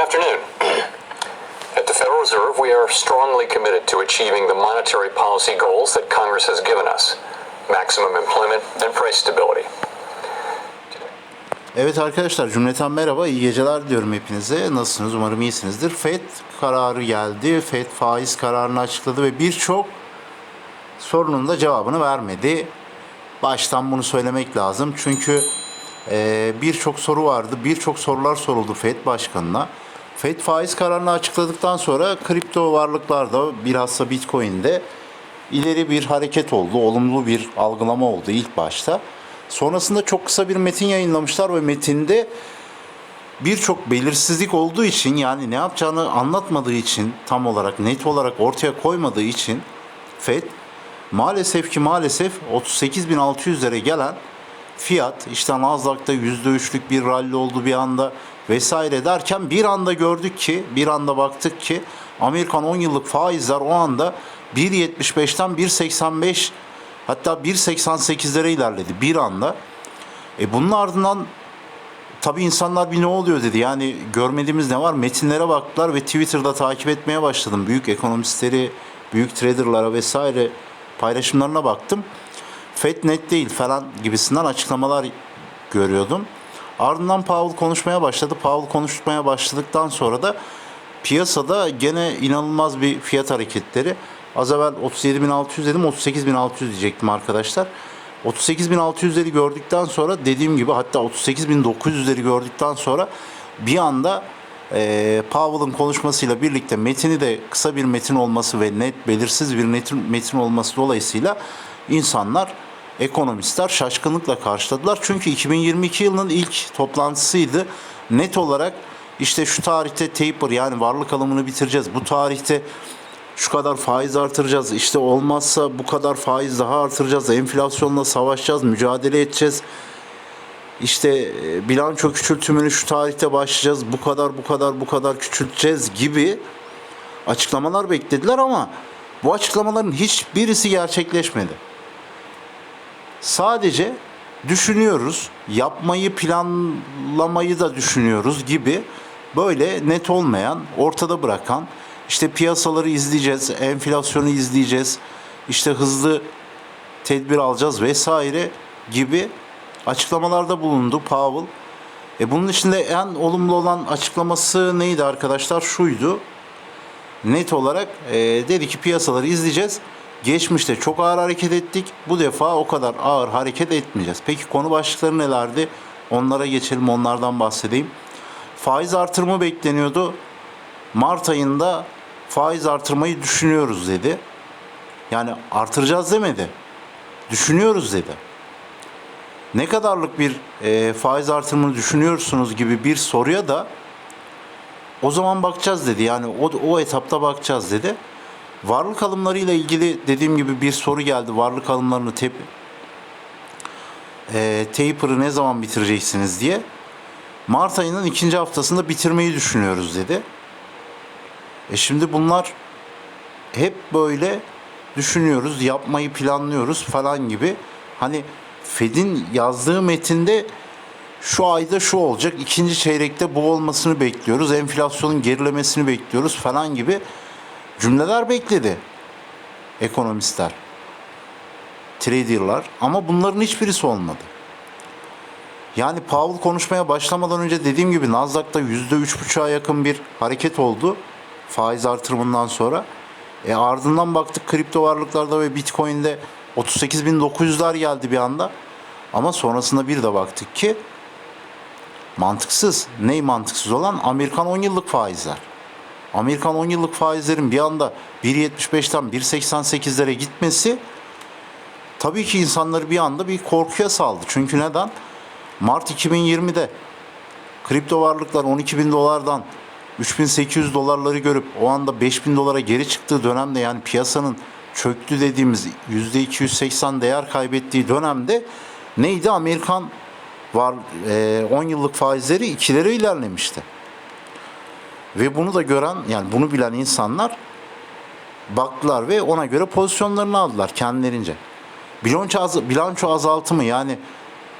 Good afternoon. At the Federal Reserve, we are strongly committed to achieving the monetary policy goals that Congress has given us maximum employment and price stability. Evet arkadaşlar cümleten merhaba, iyi geceler diyorum hepinize. Nasılsınız? Umarım iyisinizdir. FED kararı geldi. FED faiz kararını açıkladı ve birçok sorunun da cevabını vermedi. Baştan bunu söylemek lazım. Çünkü e, birçok soru vardı. Birçok sorular soruldu FED başkanına. FED faiz kararını açıkladıktan sonra kripto varlıklarda bilhassa Bitcoin'de ileri bir hareket oldu. Olumlu bir algılama oldu ilk başta. Sonrasında çok kısa bir metin yayınlamışlar ve metinde birçok belirsizlik olduğu için yani ne yapacağını anlatmadığı için tam olarak net olarak ortaya koymadığı için FED maalesef ki maalesef 38.600'lere gelen fiyat işte Nasdaq'ta %3'lük bir rally oldu bir anda vesaire derken bir anda gördük ki bir anda baktık ki Amerikan 10 yıllık faizler o anda 1.75'ten 1.85 hatta 1.88'lere ilerledi bir anda. E bunun ardından tabii insanlar bir ne oluyor dedi. Yani görmediğimiz ne var? Metinlere baktılar ve Twitter'da takip etmeye başladım. Büyük ekonomistleri, büyük traderlara vesaire paylaşımlarına baktım. Fed net değil falan gibisinden açıklamalar görüyordum. Ardından Powell konuşmaya başladı. Powell konuşmaya başladıktan sonra da piyasada gene inanılmaz bir fiyat hareketleri. Az evvel 37.600 dedim 38.600 diyecektim arkadaşlar. 38.600'leri gördükten sonra dediğim gibi hatta 38.900'leri gördükten sonra bir anda e, Powell'ın konuşmasıyla birlikte metini de kısa bir metin olması ve net belirsiz bir metin, metin olması dolayısıyla insanlar ekonomistler şaşkınlıkla karşıladılar. Çünkü 2022 yılının ilk toplantısıydı. Net olarak işte şu tarihte taper yani varlık alımını bitireceğiz. Bu tarihte şu kadar faiz artıracağız. İşte olmazsa bu kadar faiz daha artıracağız. Enflasyonla savaşacağız, mücadele edeceğiz. İşte e, bilanço küçültümünü şu tarihte başlayacağız. Bu kadar bu kadar bu kadar küçülteceğiz gibi açıklamalar beklediler ama bu açıklamaların hiçbirisi gerçekleşmedi. Sadece düşünüyoruz, yapmayı planlamayı da düşünüyoruz gibi böyle net olmayan, ortada bırakan işte piyasaları izleyeceğiz, enflasyonu izleyeceğiz, işte hızlı tedbir alacağız vesaire gibi açıklamalarda bulundu Powell. E bunun içinde en olumlu olan açıklaması neydi arkadaşlar? Şuydu. Net olarak e, dedi ki piyasaları izleyeceğiz. Geçmişte çok ağır hareket ettik. Bu defa o kadar ağır hareket etmeyeceğiz. Peki konu başlıkları nelerdi? Onlara geçelim, onlardan bahsedeyim. Faiz artırımı bekleniyordu. Mart ayında faiz artırmayı düşünüyoruz dedi. Yani artıracağız demedi. Düşünüyoruz dedi. Ne kadarlık bir e, faiz artırımını düşünüyorsunuz gibi bir soruya da o zaman bakacağız dedi. Yani o, o etapta bakacağız dedi. Varlık alımları ile ilgili dediğim gibi bir soru geldi. Varlık alımlarını tep e, taper'ı ne zaman bitireceksiniz diye. Mart ayının ikinci haftasında bitirmeyi düşünüyoruz dedi. E şimdi bunlar hep böyle düşünüyoruz, yapmayı planlıyoruz falan gibi. Hani Fed'in yazdığı metinde şu ayda şu olacak, ikinci çeyrekte bu olmasını bekliyoruz, enflasyonun gerilemesini bekliyoruz falan gibi cümleler bekledi ekonomistler, traderlar ama bunların hiçbirisi olmadı. Yani Powell konuşmaya başlamadan önce dediğim gibi Nasdaq'ta %3,5'a yakın bir hareket oldu faiz artırımından sonra. E ardından baktık kripto varlıklarda ve Bitcoin'de 38.900'ler geldi bir anda. Ama sonrasında bir de baktık ki mantıksız. Ney mantıksız olan? Amerikan 10 yıllık faizler. Amerikan 10 yıllık faizlerin bir anda 1.75'ten 1.88'lere gitmesi tabii ki insanları bir anda bir korkuya saldı. Çünkü neden? Mart 2020'de kripto varlıklar 12 bin dolardan 3800 dolarları görüp o anda 5000 dolara geri çıktığı dönemde yani piyasanın çöktü dediğimiz %280 değer kaybettiği dönemde neydi? Amerikan var e, 10 yıllık faizleri ikilere ilerlemişti. Ve bunu da gören yani bunu bilen insanlar baktılar ve ona göre pozisyonlarını aldılar kendilerince. Bilanço, az, bilanço azaltımı yani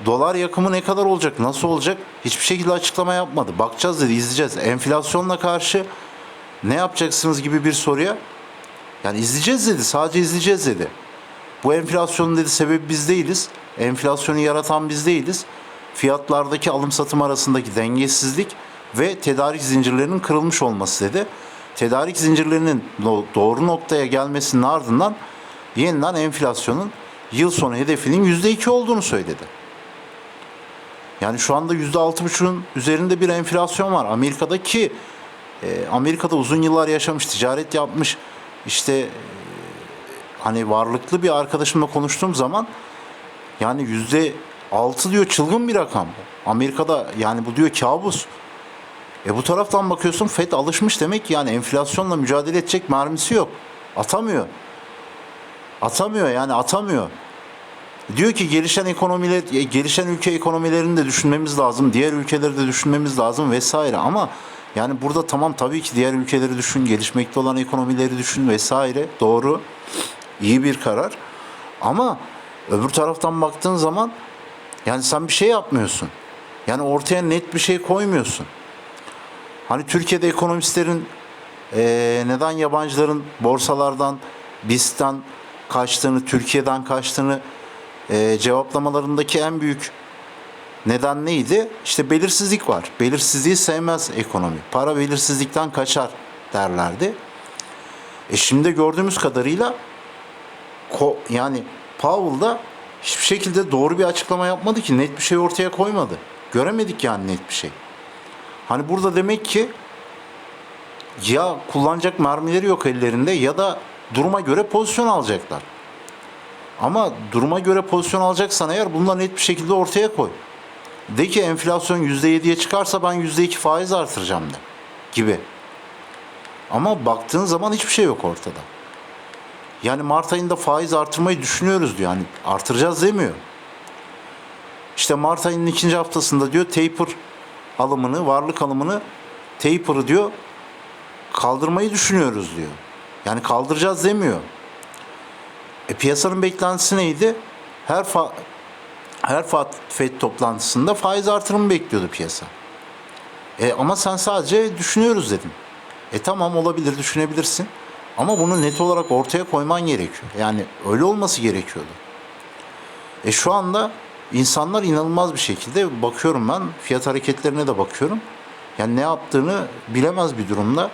Dolar yakımı ne kadar olacak, nasıl olacak? Hiçbir şekilde açıklama yapmadı. Bakacağız dedi, izleyeceğiz. Enflasyonla karşı ne yapacaksınız gibi bir soruya yani izleyeceğiz dedi, sadece izleyeceğiz dedi. Bu enflasyonun dedi sebebi biz değiliz. Enflasyonu yaratan biz değiliz. Fiyatlardaki alım satım arasındaki dengesizlik ve tedarik zincirlerinin kırılmış olması dedi. Tedarik zincirlerinin do- doğru noktaya gelmesinin ardından yeniden enflasyonun yıl sonu hedefinin %2 olduğunu söyledi. Yani şu anda %6,5'un üzerinde bir enflasyon var. Amerika'daki e, Amerika'da uzun yıllar yaşamış, ticaret yapmış, işte e, hani varlıklı bir arkadaşımla konuştuğum zaman yani yüzde altı diyor çılgın bir rakam. Amerika'da yani bu diyor kabus. E bu taraftan bakıyorsun FED alışmış demek ki yani enflasyonla mücadele edecek mermisi yok. Atamıyor. Atamıyor yani atamıyor. Diyor ki gelişen ekonomiler, e, gelişen ülke ekonomilerini de düşünmemiz lazım, diğer ülkeleri de düşünmemiz lazım vesaire. Ama yani burada tamam tabii ki diğer ülkeleri düşün, gelişmekte olan ekonomileri düşün vesaire. Doğru, iyi bir karar. Ama öbür taraftan baktığın zaman yani sen bir şey yapmıyorsun. Yani ortaya net bir şey koymuyorsun. Hani Türkiye'de ekonomistlerin eee, neden yabancıların borsalardan, BIST'ten kaçtığını, Türkiye'den kaçtığını eee, cevaplamalarındaki en büyük neden neydi? İşte belirsizlik var. Belirsizliği sevmez ekonomi. Para belirsizlikten kaçar derlerdi. E şimdi gördüğümüz kadarıyla yani Powell da hiçbir şekilde doğru bir açıklama yapmadı ki net bir şey ortaya koymadı. Göremedik yani net bir şey. Hani burada demek ki ya kullanacak mermileri yok ellerinde ya da duruma göre pozisyon alacaklar. Ama duruma göre pozisyon alacaksan eğer bunları net bir şekilde ortaya koy. De ki enflasyon %7'ye çıkarsa ben %2 faiz artıracağım de gibi. Ama baktığın zaman hiçbir şey yok ortada. Yani Mart ayında faiz artırmayı düşünüyoruz diyor. Yani artıracağız demiyor. İşte Mart ayının ikinci haftasında diyor taper alımını, varlık alımını taper'ı diyor kaldırmayı düşünüyoruz diyor. Yani kaldıracağız demiyor. E piyasanın beklentisi neydi? Her fa- her FED toplantısında faiz artırımı bekliyordu piyasa. E ama sen sadece düşünüyoruz dedim. E tamam olabilir düşünebilirsin. Ama bunu net olarak ortaya koyman gerekiyor. Yani öyle olması gerekiyordu. E şu anda insanlar inanılmaz bir şekilde bakıyorum ben fiyat hareketlerine de bakıyorum. Yani ne yaptığını bilemez bir durumda.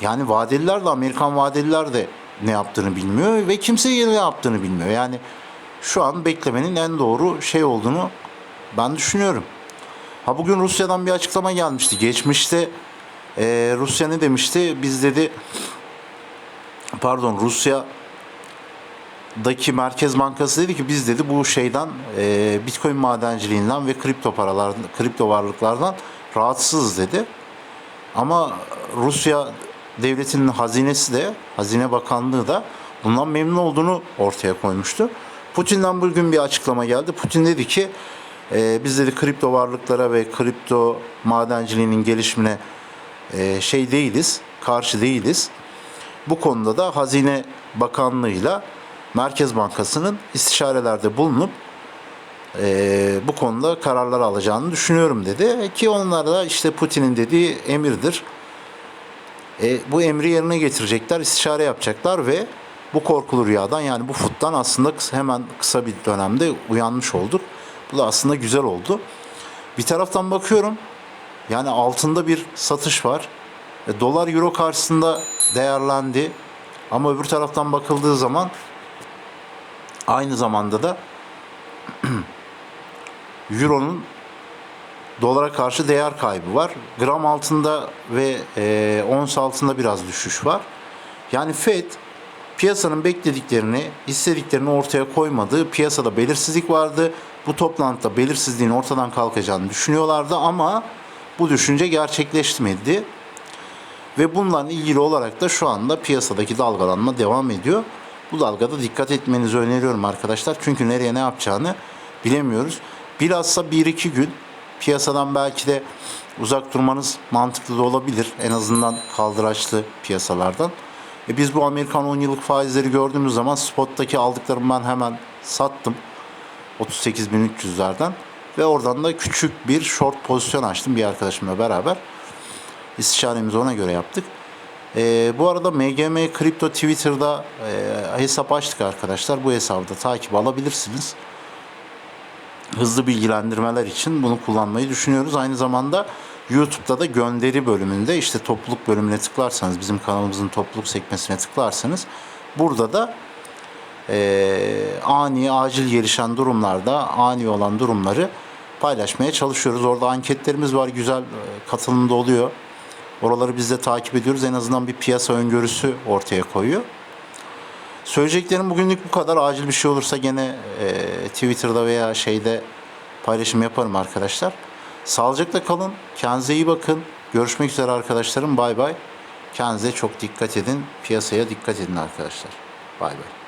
Yani vadeliler de Amerikan vadeliler de ne yaptığını bilmiyor ve kimse ne yaptığını bilmiyor. Yani şu an beklemenin en doğru şey olduğunu ben düşünüyorum. Ha bugün Rusya'dan bir açıklama gelmişti. Geçmişte e, Rusya ne demişti? Biz dedi pardon Rusya daki Merkez Bankası dedi ki biz dedi bu şeyden e, Bitcoin madenciliğinden ve kripto paralar kripto varlıklardan rahatsızız dedi. Ama Rusya devletinin hazinesi de Hazine Bakanlığı da bundan memnun olduğunu ortaya koymuştu. Putin'den bugün bir açıklama geldi. Putin dedi ki e, biz dedi kripto varlıklara ve kripto madenciliğinin gelişimine e, şey değiliz, karşı değiliz. Bu konuda da Hazine Bakanlığı'yla Merkez Bankası'nın istişarelerde bulunup e, bu konuda kararlar alacağını düşünüyorum dedi. Ki onlar da işte Putin'in dediği emirdir. E, bu emri yerine getirecekler, istişare yapacaklar ve bu korkulu rüyadan yani bu futtan aslında kıs- hemen kısa bir dönemde uyanmış olduk. Bu da aslında güzel oldu. Bir taraftan bakıyorum yani altında bir satış var. E, dolar euro karşısında değerlendi. Ama öbür taraftan bakıldığı zaman aynı zamanda da euronun dolara karşı değer kaybı var. Gram altında ve e, ons altında biraz düşüş var. Yani Fed piyasanın beklediklerini, istediklerini ortaya koymadı. Piyasada belirsizlik vardı. Bu toplantıda belirsizliğin ortadan kalkacağını düşünüyorlardı ama bu düşünce gerçekleşmedi. Ve bununla ilgili olarak da şu anda piyasadaki dalgalanma devam ediyor. Bu dalgada dikkat etmenizi öneriyorum arkadaşlar. Çünkü nereye ne yapacağını bilemiyoruz. Bilhassa 1-2 gün piyasadan belki de uzak durmanız mantıklı da olabilir. En azından kaldıraçlı piyasalardan. E biz bu Amerikan 10 yıllık faizleri gördüğümüz zaman spottaki aldıklarımı ben hemen sattım. 38.300'lerden ve oradan da küçük bir short pozisyon açtım bir arkadaşımla beraber. İstişaremizi ona göre yaptık. Ee, bu arada MGM Kripto Twitter'da e, hesap açtık arkadaşlar. Bu hesabı da takip alabilirsiniz. Hızlı bilgilendirmeler için bunu kullanmayı düşünüyoruz. Aynı zamanda YouTube'da da gönderi bölümünde işte topluluk bölümüne tıklarsanız bizim kanalımızın topluluk sekmesine tıklarsanız burada da e, ani acil gelişen durumlarda ani olan durumları paylaşmaya çalışıyoruz. Orada anketlerimiz var güzel e, katılımda oluyor. Oraları biz de takip ediyoruz. En azından bir piyasa öngörüsü ortaya koyuyor. Söyleyeceklerim bugünlük bu kadar. Acil bir şey olursa gene e, Twitter'da veya şeyde paylaşım yaparım arkadaşlar. Sağlıcakla kalın. Kendinize iyi bakın. Görüşmek üzere arkadaşlarım. Bay bay. Kendinize çok dikkat edin. Piyasaya dikkat edin arkadaşlar. Bay bay.